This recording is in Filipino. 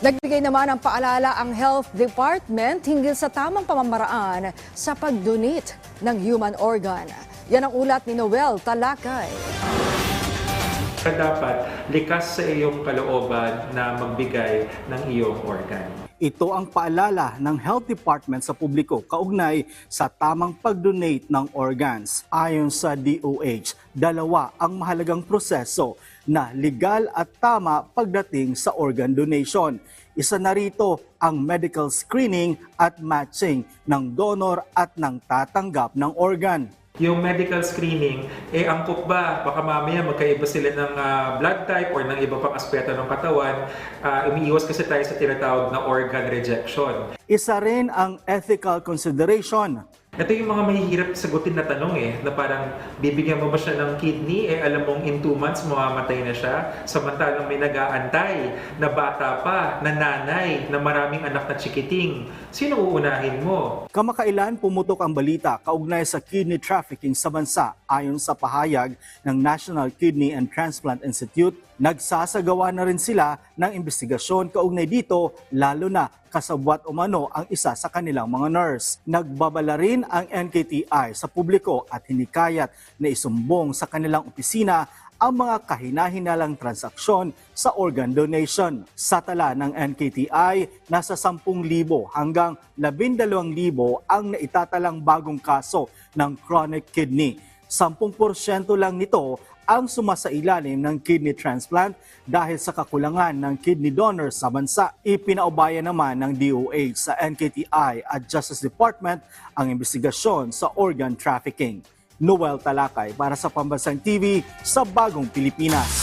Nagbigay naman ng paalala ang Health Department hinggil sa tamang pamamaraan sa pag-donate ng human organ. Yan ang ulat ni Noel Talakay. Kaya dapat likas sa iyong kalooban na magbigay ng iyong organ. Ito ang paalala ng Health Department sa publiko kaugnay sa tamang pag-donate ng organs. Ayon sa DOH, dalawa ang mahalagang proseso na legal at tama pagdating sa organ donation. Isa na rito ang medical screening at matching ng donor at ng tatanggap ng organ. Yung medical screening, eh angkop ba? Baka mamaya magkaiba sila ng ah, blood type or ng iba pang aspeto ng katawan. Ah, umiiwas kasi tayo sa tinatawag na organ rejection. Isa rin ang ethical consideration Ito yung mga mahihirap sagutin na tanong eh, na parang bibigyan mo ba siya ng kidney, eh alam mong in two months mamamatay na siya, samantalang may nag-aantay na bata pa, na nanay, na maraming anak na chikiting. Sino uunahin mo? Kamakailan pumutok ang balita kaugnay sa kidney trafficking sa bansa ayon sa pahayag ng National Kidney and Transplant Institute. Nagsasagawa na rin sila ng investigasyon kaugnay dito lalo na kasabwat umano ang isa sa kanilang mga nurse. Nagbabala rin ang NKTI sa publiko at hinikayat na isumbong sa kanilang opisina ang mga kahinahinalang transaksyon sa organ donation. Sa tala ng NKTI, nasa 10,000 hanggang 12,000 ang naitatalang bagong kaso ng chronic kidney. 10% lang nito ang sumasailalim ng kidney transplant dahil sa kakulangan ng kidney donors sa bansa. Ipinaubaya naman ng DOH sa NKTI at Justice Department ang investigasyon sa organ trafficking. Noel Talakay para sa Pambansang TV sa Bagong Pilipinas.